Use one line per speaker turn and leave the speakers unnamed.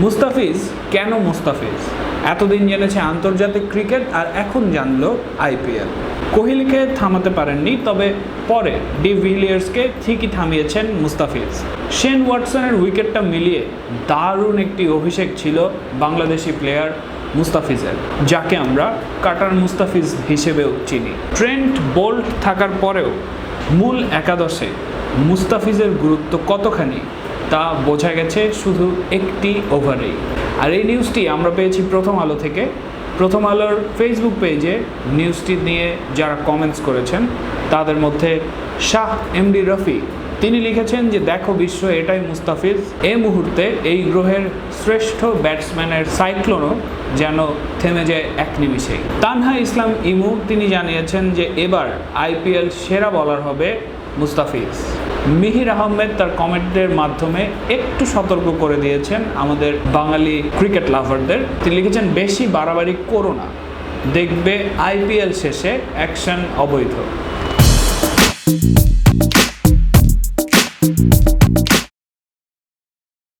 মুস্তাফিজ কেন মুস্তাফিজ? এতদিন জেনেছে আন্তর্জাতিক ক্রিকেট আর এখন জানলো আইপিএল। কোহলিকে থামাতে পারেননি, তবে পরে ডি ভিলিয়ার্সকে ঠিকই থামিয়েছেন মুস্তাফিজ। শেন ওয়াটসনের উইকেটটা মিলিয়ে দারুণ একটি অভিষেক ছিল বাংলাদেশি প্লেয়ার মুস্তাফিজের, যাকে আমরা কাটার মুস্তাফিজ হিসেবেও চিনি। ট্রেন্ট বোল্ট থাকার পরেও মূল একাদশে মুস্তাফিজের গুরুত্ব কতখানি তা বোঝা গেছে শুধু একটি ওভারেই। আর এই নিউজটি আমরা পেয়েছি প্রথম আলো থেকে। প্রথম আলোর ফেসবুক পেজে নিউজটি নিয়ে যারা কমেন্টস করেছেন, তাদের মধ্যে শাহ এমডি রফি, তিনি লিখেছেন যে, দেখো বিশ্ব, এটাই মুস্তাফিজ। এই মুহূর্তে এই গ্রহের শ্রেষ্ঠ ব্যাটসম্যানের সাইক্লোনও যেন থেমে যায় এক নিমিষেই। তানহা ইসলাম ইমু, তিনি জানিয়েছেন যে, এবার আইপিএল সেরা বলার হবে মুস্তাফিজ। মিহির আহমেদ তার কমেন্টের মাধ্যমে একটু সতর্ক করে দিয়েছেন আমাদের বাঙালি ক্রিকেট লাভারদের। তিনি লিখেছেন, বেশি বাড়াবাড়ি করো না। দেখবে আইপিএল শেষে অ্যাকশন অবৈধ।